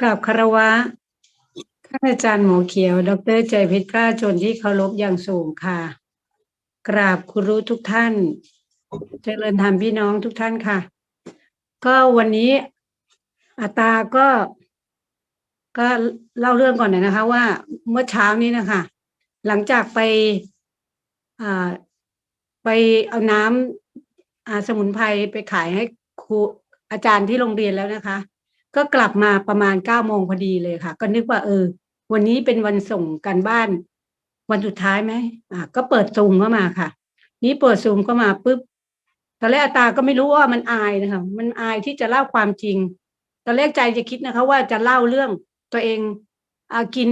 กราบคารวะท่านอาจารย์หมอเขียว ดรใจเพชรกล้าจนที่เคารพอย่างสูงค่ะ กราบครูรู้ทุกท่าน เจริญธรรมพี่น้องทุกท่านค่ะ ก็วันนี้อาตาก็ ก็เล่าเรื่องก่อนหน่อยนะคะ ว่าเมื่อเช้านี้นะคะ หลังจากไปอ่าไปเอาน้ำสมุนไพรไปขายให้ครูอาจารย์ที่โรงเรียนแล้วนะคะ ก็กลับมาประมาณเก้าโมงพอดีเลยค่ะ ก็นึกว่าเออ วันนี้เป็นวันส่งการบ้าน วันสุดท้ายไหมอ่าก็เปิดซูมเข้ามาค่ะ นี้เปิดซูมเข้ามาปุ๊บตอนแรกอาตาก็ไม่รู้ว่ามันอายนะคะมันอายที่จะเล่าความจริงตอนแรกใจจะคิดนะคะ ว่าจะเล่าเรื่องตัวเองอากิน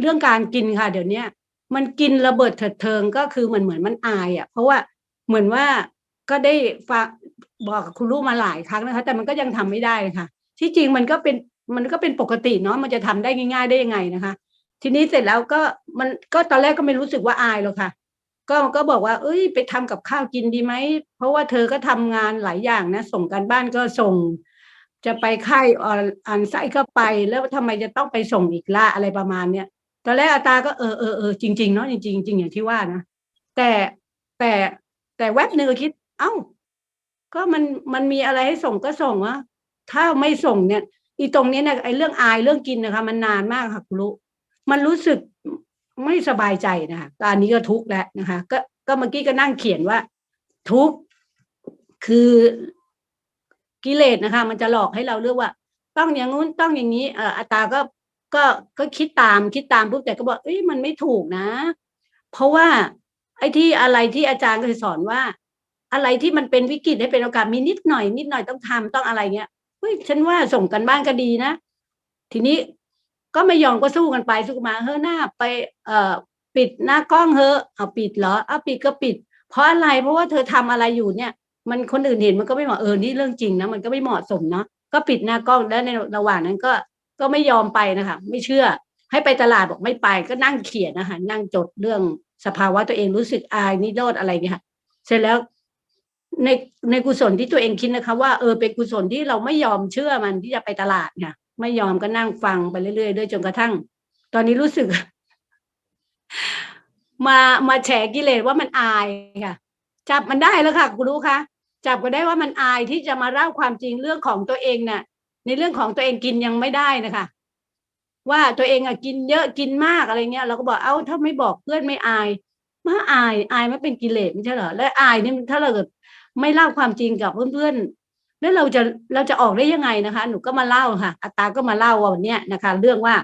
เรื่องการกินค่ะ เดี๋ยวเนี้ยมันกินระเบิดเถิดเทิงก็คือเหมือนเหมือนมันอายอะ เพราะว่าเหมือนว่าก็ได้ฝากบอกกับคุณลูกมาหลายครั้งนะคะ แต่มันก็ยังทำไม่ได้ค่ะ ที่จริงมันก็เป็นมันก็เป็นปกติเนาะมันจะทำได้ง่าย ๆได้ยังไงนะคะ ทีนี้เสร็จแล้วก็มันก็ตอนแรกก็ไม่รู้สึกว่าอายหรอกค่ะก็ก็บอกว่า เอ้ย ไปทำกับข้าวกินดีไหม เพราะว่าเธอก็ทำงานหลายอย่างนะ ส่งการบ้านก็ส่ง จะไปค่ายอ่อนอ่านไส้ก็ไป แล้วทำไมจะต้องไปส่งอีกละอะไรประมาณเนี้ย ตอนแรกอาตาก็เออเออเออจริงๆเนาะจริงๆจริงอย่างที่ว่านะ แต่แต่แต่แวบหนึ่งคิด เอ้า ก็มันมันมีอะไรให้ส่งก็ส่งวะ ถ้าไม่ส่งเนี่ยอีตรงนี้เนี่ยไอ้เรื่องอายเรื่องกินนะคะ มันนานมากค่ะคุณรู้มันรู้สึกไม่สบายใจนะคะตอนนี้ก็ทุกข์แล้วนะคะ ก็ก็เมื่อกี้ก็นั่งเขียนว่า ทุกข์คือกิเลสนะคะ มันจะหลอกให้เราเลือกว่า ต้องอย่างงู้นต้องอย่างนี้เอ่ออาตาก็ก็ก็คิดตามคิดตามปุ๊บแต่ก็บอกเอ้ยมันไม่ถูกนะ เพราะว่า ไอ้ที่อะไรที่อาจารย์เคยสอนว่า อะไรที่มันเป็นวิกฤตให้เป็นโอกาสมีนิดหน่อย นิดหน่อยต้องทำต้องอะไรเงี้ย เฮ้ยฉันว่าส่งกันบ้านก็ดีนะ ทีนี้ก็ไม่ยอมก็สู้กันไปสู้กันมาเฮ้ยหน้าไป เอ่อปิดหน้ากล้องเฮอเอาปิดเหรอเอาปิดก็ปิด เพราะอะไรเพราะว่าเธอทำอะไรอยู่เนี่ย มันคนอื่นเห็นมันก็ไม่เหมาะเออนี่เรื่องจริงนะมันก็ไม่เหมาะสมเนาะก็ปิดหน้ากล้องแล้วในระหว่างนั้นก็ก็ไม่ยอมไปนะคะ ไม่เชื่อ ให้ไปตลาดบอกไม่ไปก็นั่งเขียนนะคะนั่งจดเรื่องสภาวะตัวเองรู้สึกอายนิโรธอะไรเงี้ยค่ะเสร็จแล้ว ในในกุศลที่ตัวเองคิดนะคะ ว่าเออเป็นกุศลที่เราไม่ยอมเชื่อมันที่จะไปตลาดเนี่ยไม่ยอมก็นั่งฟังไปเรื่อยๆด้วยจนกระทั่ง ตอนนี้รู้สึก มามาแฉกิเลสว่ามันอายค่ะ จับมันได้แล้วค่ะคุณรู้คะจับก็ได้ว่ามันอายที่จะมาเล่าความจริงเรื่องของตัวเองน่ะ ในเรื่องของตัวเองกินยังไม่ได้นะคะ ว่าตัวเองอะกินเยอะกินมากอะไรเงี้ยเราก็บอกเอ้าถ้าไม่บอกเพื่อนไม่อายมาอายอายไม่เป็นกิเลสไม่ใช่เหรอและอายนี่ถ้าเราเกิด ไม่เล่าความจริงกับเพื่อนๆ แล้วเราจะเราจะออกได้ยังไงนะคะ หนูก็มาเล่าค่ะอัตาก็มาเล่าว่าวันนี้นะคะ เรื่องว่า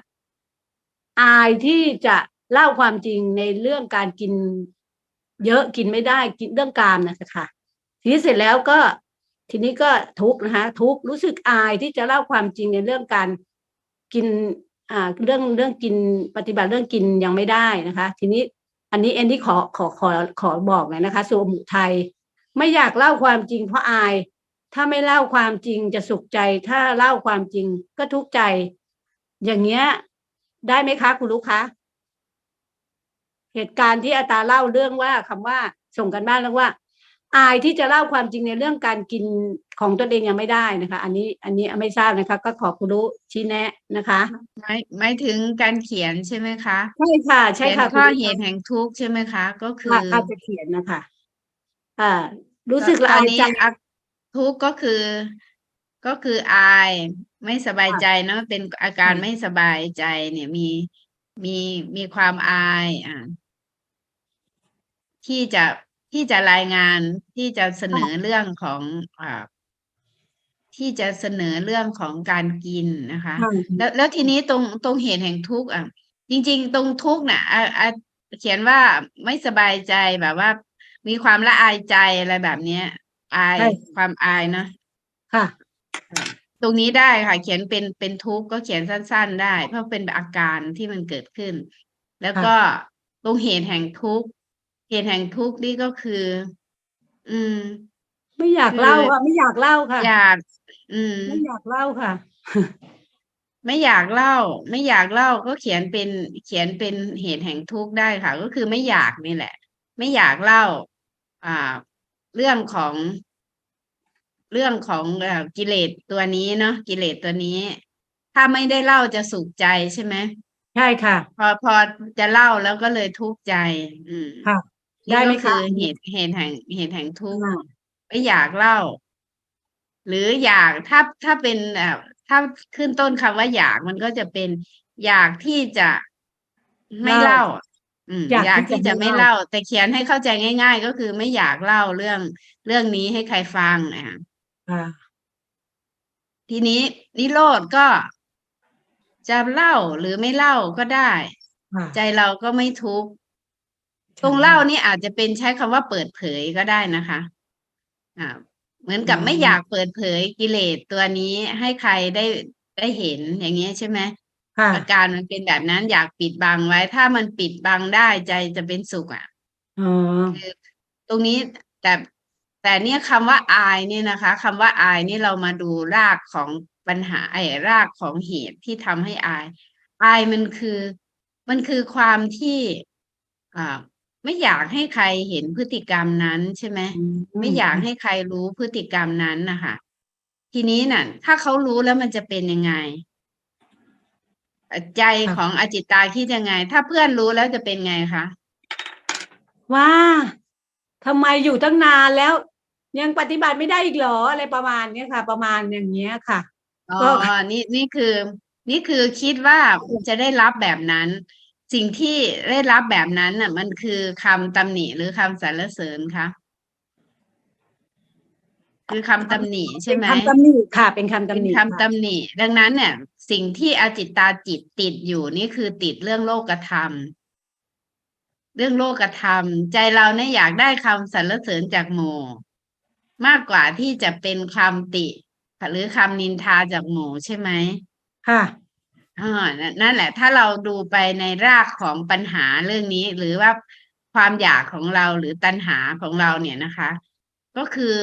อายที่จะเล่าความจริงในเรื่องการกิน เยอะกินไม่ได้กินเรื่องกามนะคะทีนี้เสร็จแล้วก็ทีนี้ก็ทุกนะคะทุกรู้สึกอายที่จะเล่าความจริงในเรื่องการกินอ่าเรื่องเรื่องกินปฏิบัติเรื่องกินยังไม่ได้นะคะ ทีนี้อันนี้เอ็นที่ขอขอขอขอบอกเลยนะคะสุมุทัย ไม่อยากเล่าความจริงเพราะอาย ถ้าไม่เล่าความจริงจะสุขใจ ถ้าเล่าความจริงก็ทุกข์ใจ อย่างเงี้ย ได้ไหมคะคุณลูกคะเหตุการณ์ที่อาตาเล่าเรื่องว่าคำว่าส่งกันบ้านแล้วว่า อายที่จะเล่าความจริงในเรื่องการกินของตนเองยังไม่ได้นะคะ อันนี้อันนี้ไม่ทราบนะคะ ก็ขอคุณรู้ชี้แนะนะคะหมายหมายถึงการเขียนใช่ไหมคะใช่ค่ะ ใช่เขียนค่ะข้อคุณเหลูกตุแห่งทุกข์ใช่ไหมคะ ก็คือค่ะค่ะจะเขียนนะคะ อ่า รู้สึกตละอนอายนี้ใจอะทุกข์ก็คือก็คืออายไม่สบายใจเนอะเป็นอาการค่ะไม่สบายใจเนี่ยมีมีมีความอายอ่าที่จะที่จะรายงานที่จะเสนอเรื่องของอ่าที่จะเสนอเรื่องของการกินนะคะค่ะแล้วแล้วทีนี้ตรงตรงเหตุแห่งทุกข์อะ จริง ๆ ตรงทุกข์น่ะอะอะเขียนว่าไม่สบายใจแบบว่า มีความละอายใจอะไรแบบเนี้ย อายใช่ ความอายเนอะค่ะ ตรงนี้ได้ค่ะ เขียนเป็นเป็นทุกข์ก็เขียนสั้น ๆ ได้ เพราะเป็นอาการที่มันเกิดขึ้น แล้วก็ตรงเหตุแห่งทุกข์เหตุแห่งทุกข์นี่ก็คือ อืม ไม่อยากคือเล่าค่ะ ไม่อยากเล่าค่ะ อยาก อืม ไม่อยากเล่าค่ะ ไม่อยากเล่า ไม่อยากเล่าก็เขียนเป็นเขียนเป็นเหตุแห่งทุกข์ได้ค่ะ ก็คือไม่อยากนี่แหละ ไม่อยากเล่าอ่า เรื่องของเรื่องของเอ่อกิเลสตัวนี้เนาะกิเลสตัวนี้ ถ้าไม่ได้เล่าจะสุขใจใช่ไหมใช่ค่ะ พอพอจะเล่าแล้วก็เลยทุกข์ใจ อืมค่ะนี่ได้ไหมก็คือคะเหตุเหตุแห่งเหตุแห่งทุกข์อ่าไม่อยากเล่า หรืออยากถ้าถ้าเป็นเอ่อถ้าขึ้นต้นคำว่าอยากมันก็จะเป็นอยากที่จะไม่เล่า อืมอยากที่จะไม่เล่า แต่เขียนให้เข้าใจง่าย ๆ ก็คือไม่อยากเล่าเรื่องเรื่องนี้ให้ใครฟังอะ ค่ะ ทีนี้นิโรธก็ จะเล่าหรือไม่เล่าก็ได้ ค่ะใจเราก็ไม่ทุกข์ตรงเล่านี่อาจจะเป็นใช้คำว่าเปิดเผยก็ได้นะคะอ่าเหมือนกับอืมไม่อยากเปิดเผยกิเลสตัวนี้ให้ใครได้ได้เห็นอย่างเงี้ยใช่ไหมค่ะ อาการมันเป็นแบบนั้นอยากปิดบังไว้ ถ้ามันปิดบังได้ใจจะเป็นสุขอะอ๋อตรงนี้แต่แต่เนี่ยคำว่าอายเนี่ยนะคะคำว่าอายนี่เรามาดูรากของปัญหาไอ้รากของเหตุที่ทำให้อาย อายมันคือมันคือความที่อ่าไม่อยากให้ใครเห็นพฤติกรรมนั้นใช่ไหมไม่อยากให้ใครรู้พฤติกรรมนั้นนะคะทีนี้น่ะ ถ้าเขารู้แล้วมันจะเป็นยังไงเอ่อ ใจของอจิตตาคิดยังไง ถ้าเพื่อนรู้แล้วจะเป็นไงคะว่าทำไมอยู่ตั้งนานแล้ว ยังปฏิบัติไม่ได้อีกเหรออะไรประมาณเนี้ยค่ะ ประมาณอย่างเงี้ยค่ะอ๋อก็นี่นี่คือ นี่คือคิดว่าจะได้รับแบบนั้น สิ่งที่ได้รับแบบนั้นน่ะ มันคือคำตำหนิหรือคำสรรเสริญคะคือคำตำหนิใช่เป็นไหมคำตำหนิค่ะ เป็นคำเป็ตำนหนิคำตำหนิดังนั้นเนี่ย สิ่งที่อาจิตตาจิตติดอยู่นี่คือติดเรื่องโลกธรรม เรื่องโลกธรรม ใจเราเนี่ยอยากได้คำสรรเสริญจากหมู่มากกว่าที่จะเป็นคำติ หรือคำนินทาจากหมู่ใช่ไหมค่ะอ่านั่นนั่นแหละ ถ้าเราดูไปในรากของปัญหาเรื่องนี้ หรือว่าความอยากของเราหรือตัณหาของเราเนี่ยนะคะ ก็คือ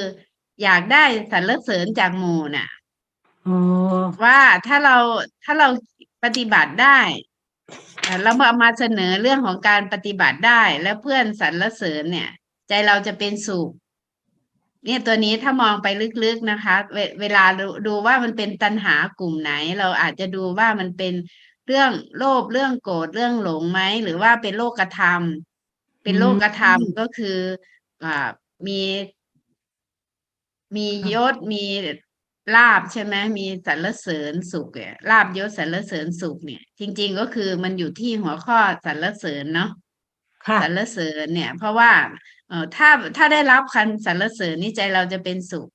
อยากได้สรรเสริญจากหมู่น่ะ อ๋อ ว่าถ้าเราถ้าเราปฏิบัติได้เอ่อเรามามาเสนอเรื่องของการปฏิบัติได้ แล้วเพื่อนสรรเสริญเนี่ย ใจเราจะเป็นสุข เนี่ยตัวนี้ถ้ามองไปลึกๆนะคะ เวเวลาดูดูว่ามันเป็นตัณหากลุ่มไหน เราอาจจะดูว่ามันเป็นเรื่องโลภเรื่องโกรธเรื่องหลงไหมหรือว่าเป็นโลกธรรม เป็นโลกธรรมก็คือ อ่ามี มียศมี ลาบใช่ไหมมีสรรเสริญสุขเนี่ยลาบยศสรรเสริญสุขเนี่ย จริง ๆก็คือมันอยู่ที่หัวข้อสรรเสริญเนาะค่ะสรรเสริญเนี่ย เพราะว่าเออถ้าถ้าได้รับคันสรรเสริญนี่ใจเราจะเป็นสุข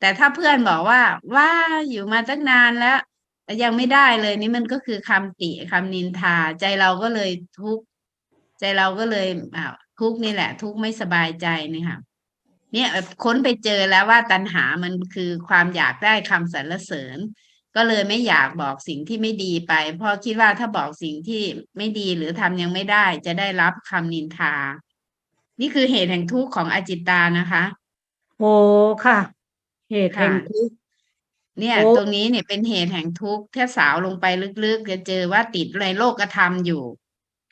แต่ถ้าเพื่อนบอกว่าว่าอยู่มาตั้งนานแล้วแต่ยังไม่ได้เลยนี่มันก็คือคำติคำนินทา ใจเราก็เลยทุกข์ใจเราก็เลยอ่าทุกข์นี่แหละ ทุกข์ไม่สบายใจนี่ค่ะ เนี่ยเอ่อค้นไปเจอแล้วว่าตัณหามันคือความอยากได้คำสรรเสริญ ก็เลยไม่อยากบอกสิ่งที่ไม่ดีไป เพราะคิดว่าถ้าบอกสิ่งที่ไม่ดีหรือทำยังไม่ได้จะได้รับคำนินทา นี่คือเหตุแห่งทุกข์ของอจิตตานะคะโอ้ค่ะ เหตุแห่งค่ะทุกข์เนี่ยโอ้ตรงนี้เนี่ยเป็นเหตุแห่งทุกข์ถ้าสาวลงไปลึกๆ จะเจอว่าติดในโลกธรรมอยู่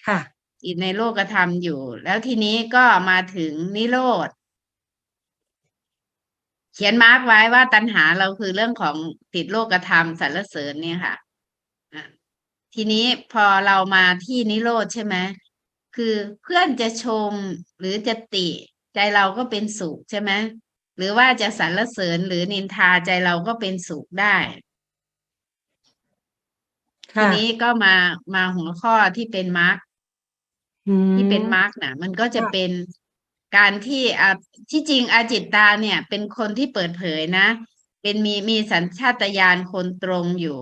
ค่ะ ติดในโลกธรรมอยู่ แล้วทีนี้ก็มาถึงนิโรธ เขียนมาร์กไว้ว่าตัณหาเราคือเรื่องของติดโลกธรรมสรรเสริญเนี่ยค่ะอะทีนี้พอเรามาที่นิโรธใช่ไหมคือเพื่อนจะชมหรือจะติ ใจเราก็เป็นสุขใช่ไหมหรือว่าจะสรรเสริญหรือนินทาใจเราก็เป็นสุขได้ทีค่ะนี้ก็มามาหัวข้อที่เป็นมาร์กอืมที่เป็นมาร์กนะมันก็จะค่ะเป็น การที่อ่าที่จริงอาจิตตาเนี่ย เป็นคนที่เปิดเผยนะ เป็นมีมีสัญชาตญาณคนตรงอยู่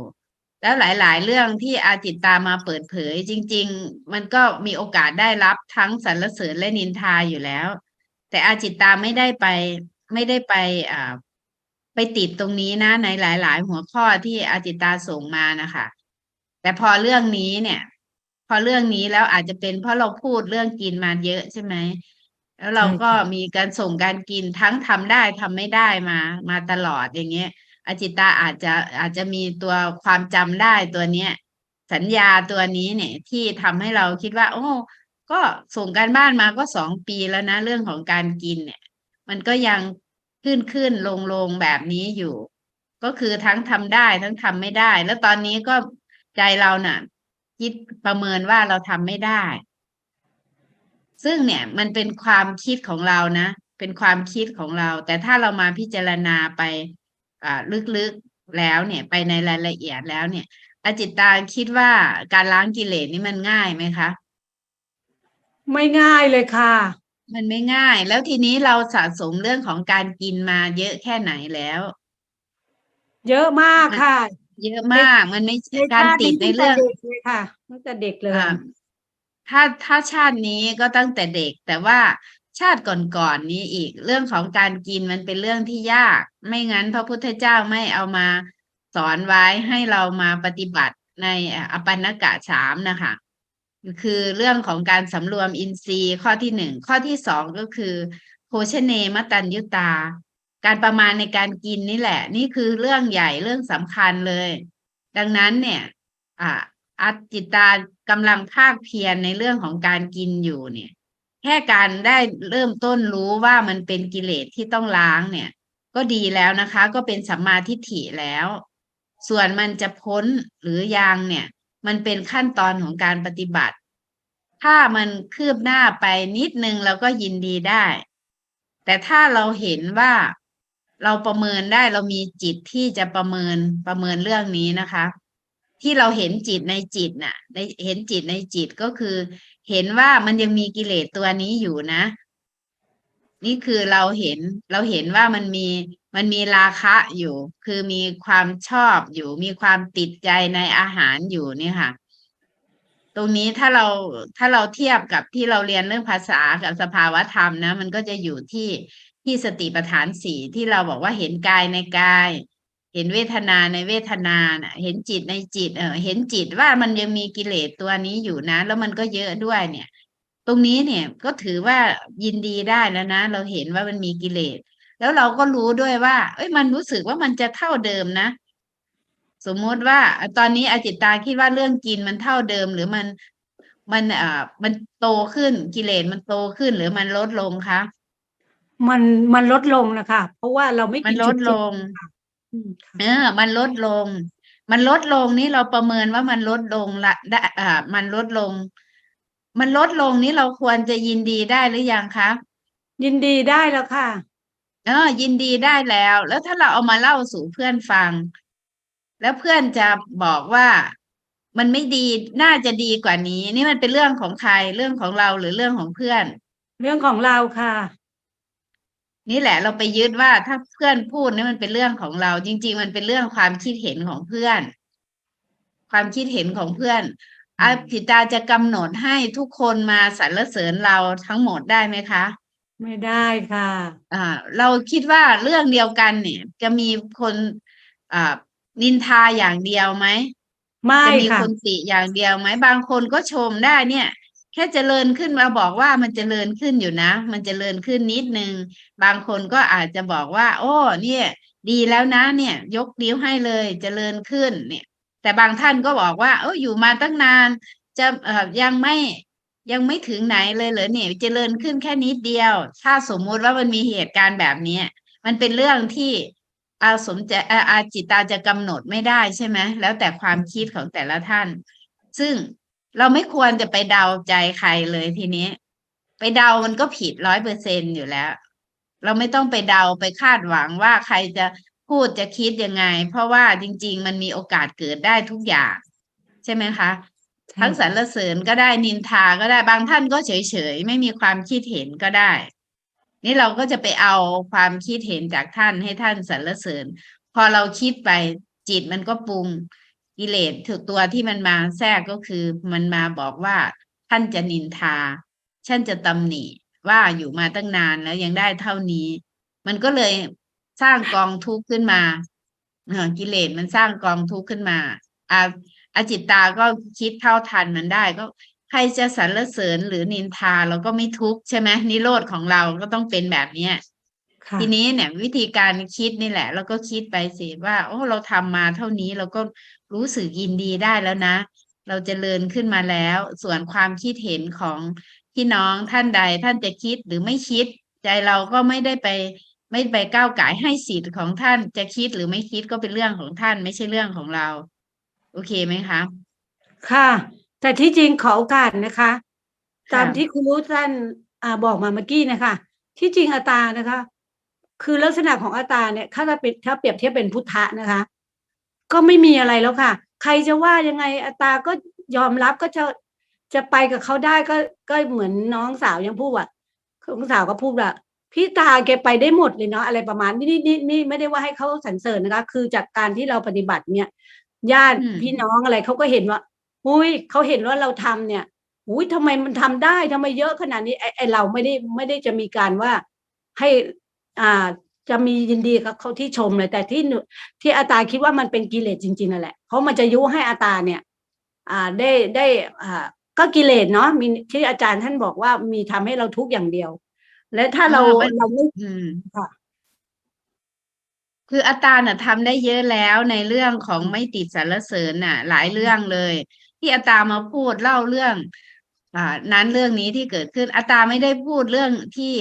แล้วหลายๆ เรื่องที่อาจิตตามาเปิดเผย จริง ๆ มันก็มีโอกาสได้รับทั้งสรรเสริญและนินทาอยู่แล้ว แต่อาจิตตาไม่ได้ไปไม่ได้ไปอ่าไปติดตรงนี้นะ ในหลาย ๆ หัวข้อที่อาจิตตาส่งมานะคะแต่พอเรื่องนี้เนี่ย พอเรื่องนี้แล้วอาจจะเป็นเพราะเราพูดเรื่องกินมาเยอะใช่ไหม แล้วเราก็มีการส่งการกินทั้งทำได้ทำไม่ได้มามาตลอดอย่างเงี้ยอาจิตตาอาจจะอาจจะมีตัวความจำได้ตัวเนี้ย สัญญาตัวนี้เนี่ย ที่ทำให้เราคิดว่า โอ้ ก็ส่งการบ้านมาก็สองปีแล้วนะ เรื่องของการกินเนี่ย มันก็ยังขึ้นขึ้นลงลงแบบนี้อยู่ ก็คือทั้งทำได้ทั้งทำไม่ได้ แล้วตอนนี้ก็ใจเราน่ะ คิดประเมินว่าเราทำไม่ได้ ซึ่งเนี่ยมันเป็นความคิดของเรานะ เป็นความคิดของเรา แต่ถ้าเรามาพิจารณาไปอ่าลึกๆแล้วเนี่ย ไปในรายละเอียดแล้วเนี่ยอาจิตตาคิดว่าการล้างกิเลสนี่มันง่ายไหมคะ ไม่ง่ายเลยค่ะ มันไม่ง่าย แล้วทีนี้เราสะสมเรื่องของการกินมาเยอะแค่ไหนแล้ว เยอะมากค่ะ เยอะมากมันไม่ในการชาติดในตั้เรื่องแต่ด็กเลยค่ะตั้งแต่เด็กเลยอ่า ถ้าถ้าชาตินี้ก็ตั้งแต่เด็ก แต่ว่าชาติก่อนๆนี้อีกเรื่องของการกินมันเป็นเรื่องที่ยาก ไม่งั้นพระพุทธเจ้าไม่เอามาสอนไว้ให้เรามาปฏิบัติในอปันนกะสามนะคะคือเรื่องของการสำรวมอินทรีย์ข้อที่หนึ่งข้อที่สองก็คือโภชเนมตัญยุตา การประมาณในการกินนี่แหละ นี่คือเรื่องใหญ่เรื่องสำคัญเลย ดังนั้นเนี่ยอ่าอัตจิตา กำลังภาคเพียรในเรื่องของการกินอยู่เนี่ย แค่การได้เริ่มต้นรู้ว่ามันเป็นกิเลสที่ต้องล้างเนี่ย ก็ดีแล้วนะคะ ก็เป็นสัมมาทิฏฐิแล้ว ส่วนมันจะพ้นหรือยังเนี่ย มันเป็นขั้นตอนของการปฏิบัติ ถ้ามันคืบหน้าไปนิดนึงเราก็ยินดีได้ แต่ถ้าเราเห็นว่าเราประเมินได้เรามีจิตที่จะประเมินประเมินเรื่องนี้นะคะ ที่เราเห็นจิตในจิตน่ะในเห็นจิตในจิตก็คือ เห็นว่ามันยังมีกิเลสตัวนี้อยู่นะ นี่คือเราเห็นเราเห็นว่ามันมีมันมีราคะอยู่ คือมีความชอบอยู่ มีความติดใจในอาหารอยู่เนี่ยค่ะ ตรงนี้ถ้าเราถ้าเราเทียบกับที่เราเรียนเรื่องภาษากับสภาวธรรมนะ มันก็จะอยู่ที่ที่สติปัฏฐานสี่ที่เราบอกว่าเห็นกายในกาย เห็นเวทนาในเวทนาน่ะเห็นจิตในจิต เออเห็นจิตว่ามันยังมีกิเลสตัวนี้อยู่นะ แล้วมันก็เยอะด้วยเนี่ย ตรงนี้เนี่ยก็ถือว่ายินดีได้แล้วนะ เราเห็นว่ามันมีกิเลส แล้วเราก็รู้ด้วยว่า เอ้ยมันรู้สึกว่ามันจะเท่าเดิมนะสมมติว่าตอนนี้อาจิตตาคิดว่าเรื่องกินมันเท่าเดิม หรือมันมันเอ่อมันโตขึ้นกิเลสมันโตขึ้นหรือมันลดลงคะมันมันลดลงนะคะ เพราะว่าเราไม่มันกินลจุดลง เออ มันลดลง มันลดลงนี่เราประเมินว่ามันลดลงละได้อ่า มันลดลง มันลดลงนี่เราควรจะยินดีได้หรือยังคะ ยินดีได้แล้วค่ะ เออ ยินดีได้แล้ว แล้วถ้าเราเอามาเล่าสู่เพื่อนฟัง แล้วเพื่อนจะบอกว่ามันไม่ดีน่าจะดีกว่านี้ นี่มันเป็นเรื่องของใครเรื่องของเราหรือเรื่องของเพื่อน เรื่องของเราค่ะ นี่แหละเราไปยึดว่าถ้าเพื่อนพูดนี่มันเป็นเรื่องของเรา จริง ๆ มันเป็นเรื่องความคิดเห็นของเพื่อน ความคิดเห็นของเพื่อนอาจิตาจะกำหนดให้ทุกคนมาสรรเสริญเราทั้งหมดได้ไหมคะ ไม่ได้ค่ะ อ่า เราคิดว่าเรื่องเดียวกันเนี่ย จะมีคนอ่านินทาอย่างเดียวไหมไม่จะมีค่ะคนติอย่างเดียวไหมบางคนก็ชมได้เนี่ย แค่เจริญขึ้นมาบอกว่ามันเจริญขึ้นอยู่นะ มันเจริญขึ้นนิดนึง บางคนก็อาจจะบอกว่า โอ้เนี่ย ดีแล้วนะ เนี่ย ยกนิ้วให้เลยเจริญขึ้นเนี่ย แต่บางท่านก็บอกว่า เอออยู่มาตั้งนาน จะเอ่อยังไม่ยังไม่ถึงไหนเลยเหรอเนี่ยเจริญขึ้นแค่นิดเดียว ถ้าสมมุติว่ามันมีเหตุการณ์แบบเนี้ยมันเป็นเรื่องที่อาสมจะอาอาจิตาจะกำหนดไม่ได้ใช่ไหมแล้วแต่ความคิดของแต่ละท่าน ซึ่ง เราไม่ควรจะไปเดาใจใครเลยทีนี้ ไปเดามันก็ผิดร้อยเปอร์เซ็นอยู่แล้ว เราไม่ต้องไปเดาไปคาดหวังว่าใครจะพูดจะคิดยังไง เพราะว่าจริง ๆ มันมีโอกาสเกิดได้ทุกอย่าง ใช่ไหมคะ ทั้งสรรเสริญก็ได้นินทาก็ได้บางท่านก็เฉยๆ ไม่มีความคิดเห็นก็ได้ นี่เราก็จะไปเอาความคิดเห็นจากท่านให้ท่านสรรเสริญ พอเราคิดไปจิตมันก็ปรุง กิเลสถึกตัวที่มันมาแทรกก็คือมันมาบอกว่า ท่านจะนินทาฉันจะตำหนิ ว่าอยู่มาตั้งนานแล้วยังได้เท่านี้ มันก็เลยสร้างกองทุกข์ขึ้นมาเออกิเลสมันสร้างกองทุกข์ขึ้นมาอาอาจิตตาก็คิดเท่าทันมันได้ก็ใครจะสรรเสริญหรือนินทาเราก็ไม่ทุกข์ใช่ไหมนิโรธของเราก็ต้องเป็นแบบเนี้ยค่ะทีนี้เนี่ยวิธีการคิดนี่แหละ แล้วก็คิดไปสิว่า โอ้เราทำมาเท่านี้เราก็ รู้สึกยินดีได้แล้วนะ เราจเจริญขึ้นมาแล้ว ส่วนความคิดเห็นของพี่น้องท่านใดท่านจะคิดหรือไม่คิด ใจเราก็ไม่ได้ไปไม่ไปก้าวไก่ให้สิทธิ์ของท่านจะคิดหรือไม่คิดก็เป็นเรื่องของท่านไม่ใช่เรื่องของเรา โอเคไหมคะ ค่ะ แต่ที่จริงขอโอกาสนะคะคะตามที่คุณรู้ท่านอบอกมาเมื่อกี้นะคะ ที่จริงอาตานะคะ คือลักษณะของอาตาเนี่ยถ้าจะเป็นถ้าเปรียบเทียบเป็นพุทธะนะคะ ก็ไม่มีอะไรแล้วค่ะ ใครจะว่ายังไงอาตาก็ยอมรับก็จะจะไปกับเขาได้ก็ก็เหมือนน้องสาวยังพูดว่าน้องสาวก็พูดว่าพี่ตาแกไปได้หมดเลยเนาะอะไรประมาณนี้นี่นี่นี่ไม่ได้ว่าให้เขาสรรเสริญนะคะ คือจากการที่เราปฏิบัติเนี่ยญาติอืมพี่น้องอะไรเขาก็เห็นว่าอุ้ยเขาเห็นว่าเราทำเนี่ยอุ้ยทำไมมันทำได้ทำไมเยอะขนาดนี้ไอ้ไอเราไม่ได้ไม่ได้จะมีการว่าให้อ่า จะมียินดีกับเขาที่ชมเลย แต่ที่หนูที่อาตาคิดว่ามันเป็นกิเลสจริงๆนั่นแหละ เพราะมันจะยุให้อาตาเนี่ย อ่าได้ได้อ่าก็กิเลสเนาะมีที่อาจารย์ท่านบอกว่ามีทำให้เราทุกข์อย่างเดียว และถ้าเราเออมันเราไม่อืมค่ะคืออาตาน่ะทำได้เยอะแล้วในเรื่องของไม่ติดสรรเสริญน่ะ หลายเรื่องเลย ที่อาตามาพูดเล่าเรื่อง อ่า นั้นเรื่องนี้ที่เกิดขึ้นอาตาไม่ได้พูดเรื่องที่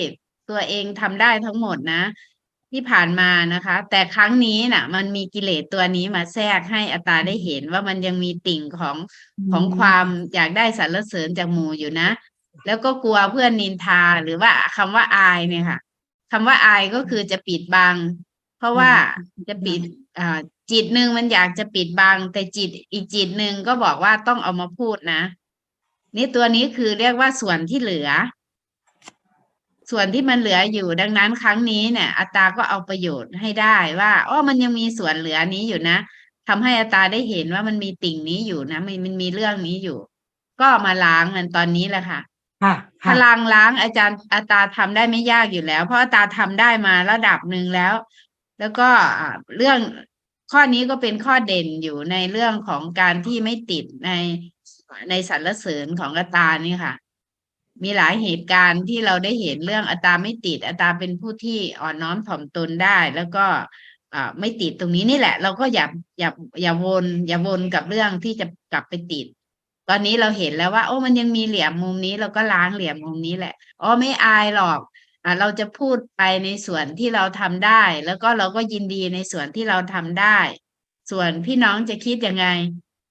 ตัวเองทำได้ทั้งหมดนะ ที่ผ่านมานะคะ แต่ครั้งนี้น่ะ มันมีกิเลสตัวนี้มาแทรกให้อาตาได้เห็นว่ามันยังมีติ่งของของความอยากได้สรรเสริญจากหมู่อยู่นะ แล้วก็กลัวเพื่อนนินทาหรือว่าคำว่าอายเนี่ยค่ะคำว่าอายก็คือจะปิดบัง เพราะว่าจะปิดอ่าจิตหนึ่งมันอยากจะปิดบัง แต่จิตอีกจิตหนึ่งก็บอกว่าต้องเอามาพูดนะ นี่ตัวนี้คือเรียกว่าส่วนที่เหลือ ส่วนที่มันเหลืออยู่ดังนั้นครั้งนี้เนี่ยอัตราก็เอาประโยชน์ให้ได้ว่าอ๋อมันยังมีส่วนเหลือนี้อยู่นะทำให้อัตราได้เห็นว่ามันมีติ่งนี้อยู่นะมันมันมีเรื่องนี้อยู่ ก็มาล้างมันตอนนี้แหละค่ะค่ะพลังล้างอาจารย์อาตาทำได้ไม่ยากอยู่แล้ว เพราะอาตาทำได้มาระดับหนึ่งแล้ว แล้วก็อ่าเรื่องข้อนี้ก็เป็นข้อเด่นอยู่ในเรื่องของการที่ไม่ติดในในสรรเสริญของอาตานี่ค่ะ มีหลายเหตุการณ์ที่เราได้เห็นเรื่องอาตาไม่ติดอาตาเป็นผู้ที่อ่อนน้อมถ่อมตนได้ แล้วก็ไม่ติดตรงนี้นี่แหละ เราก็อย่าอย่าอย่าวน อย่าวนกับเรื่องที่จะกลับไปติด ตอนนี้เราเห็นแล้วว่า โอ้มันยังมีเหลี่ยมมุมนี้เราก็ล้างเหลี่ยมมุมนี้แหละอ๋อไม่อายหรอกอ่าเราจะพูดไปในส่วนที่เราทำได้ แล้วก็เราก็ยินดีในส่วนที่เราทำได้ ส่วนพี่น้องจะคิดยังไง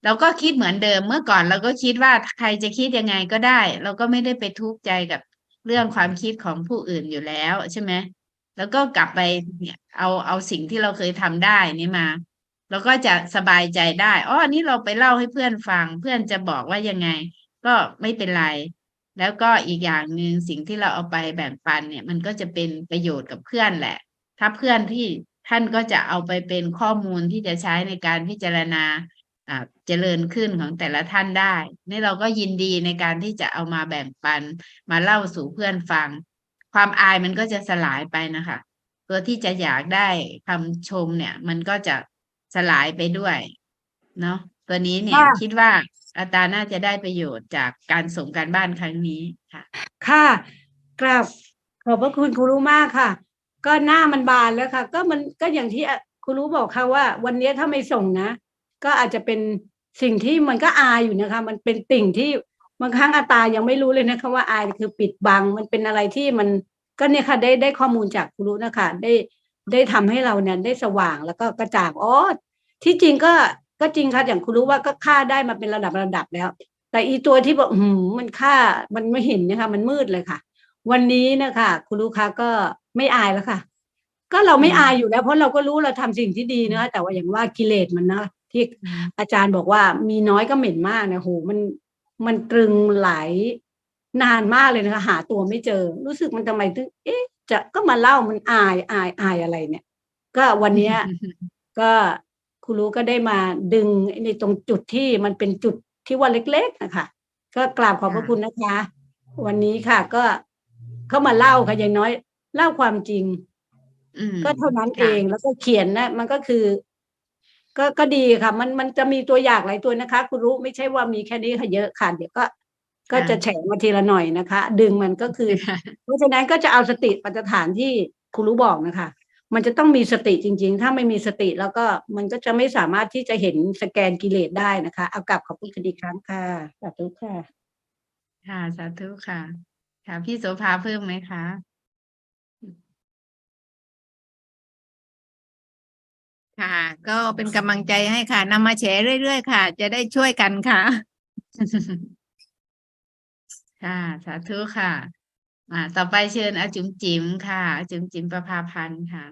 เราก็คิดเหมือนเดิมเมื่อก่อนเราก็คิดว่าใครจะคิดยังไงก็ได้ เราก็ไม่ได้ไปทุกข์ใจกับเรื่องความคิดของผู้อื่นอยู่แล้วใช่ไหมแล้วก็กลับไปเนี่ยเอาเอาสิ่งที่เราเคยทำได้นี่มาเราก็จะสบายใจได้อ๋ออันนี้เราไปเล่าให้เพื่อนฟัง เพื่อนจะบอกว่ายังไง ก็ไม่เป็นไร แล้วก็อีกอย่างหนึ่งสิ่งที่เราเอาไปแบ่งปันเนี่ย มันก็จะเป็นประโยชน์กับเพื่อนแหละ ถ้าเพื่อนที่ท่านก็จะเอาไปเป็นข้อมูลที่จะใช้ในการพิจารณา เจริญขึ้นของแต่ละท่านได้ นี่เราก็ยินดีในการที่จะเอามาแบ่งปัน มาเล่าสู่เพื่อนฟัง ความอายมันก็จะสลายไปนะคะ ตัวที่จะอยากได้คำชมเนี่ย มันก็จะสลายไปด้วย เนาะตัวนี้เนี่ยค่ะคิดว่าอาตาน่าจะได้ประโยชน์จากการส่งการบ้านครั้งนี้ค่ะ ค่ะกราบขอบพระคุณครูรู้มากค่ะ ก็หน้ามันบานแล้วค่ะ ก็มันก็อย่างที่ครูรู้บอกค่ะว่า วันนี้ถ้าไม่ส่งนะ ก็อาจจะเป็นสิ่งที่มันก็อายอยู่นะคะ มันเป็นติ่งที่บางครั้งอาตายังไม่รู้เลยนะคะว่าอายคือปิดบัง มันเป็นอะไรที่มันก็เนี่ยค่ะได้ได้ข้อมูลจากครูรู้นะคะได้ได้ทำให้เราเนี่ยได้สว่างแล้วก็กระจ่างอ๋อที่จริงก็ก็จริงค่ะอย่างครูรู้ว่าก็ค่าได้มาเป็นระดับระดับแล้ว แต่อีตัวที่บอกหืมมันค่ามันไม่เห็นนะคะ มันมืดเลยค่ะ วันนี้นะคะคุณลูกค้าก็ไม่อายแล้วค่ะ ก็เราไม่อายอยู่แล้ว เพราะเราก็รู้เราทำสิ่งที่ดีนะแต่ว่าอย่างว่ากิเลสมันนะ ที่อาจารย์บอกว่ามีน้อยก็เหม็นมากนะโหมันมันตรึงหลายนานมากเลยนะคะหาตัวไม่เจอ รู้สึกมันทำไมถึงเอ๊ะ จะก็มาเล่ามันอายอายอายอะไรเนี่ย ก็วันเนี้ยก็คุณรู้ก็ได้มาดึงในตรงจุดที่มันเป็นจุดที่ว่าเล็กๆนะคะก็กราบขอบพระค่ะคุณนะคะ วันนี้ค่ะ ก็เข้ามาเล่าค่ะอย่างน้อย เล่าความจริงอืมก็เท่านั้นค่ะเองแล้วก็เขียนนะ มันก็คือ ก็ก็ดีค่ะ มันมันจะมีตัวอย่างหลายตัวนะคะ คุณรู้ไม่ใช่ว่ามีแค่นี้ค่ะเยอะค่ะเดี๋ยวก็ ก็จะแฉมาทีละหน่อยนะคะ ดึงมันก็คือค่ะเพราะฉะนั้นก็จะเอาสติปัจจฐานที่ครูรู้บอกนะคะ มันจะต้องมีสติจริง ๆ ถ้าไม่มีสติแล้วก็มันก็จะไม่สามารถที่จะเห็นสแกนกิเลสได้นะคะ เอากลับขอบคุณคดีครั้งค่ะสาธุค่ะ ค่ะสาธุค่ะค่ะพี่โสภาเพิ่มไหมคะ ค่ะ ก็เป็นกำลังใจให้ค่ะนำมาแชร์เรื่อย ๆ ค่ะ จะได้ช่วยกันค่ะ ค่ะ สาธุค่ะ อ่า ต่อไปเชิญอาจุ๋มจิ๋มค่ะอาจุ๋มจิ๋มประภาพันธ์ค่ะ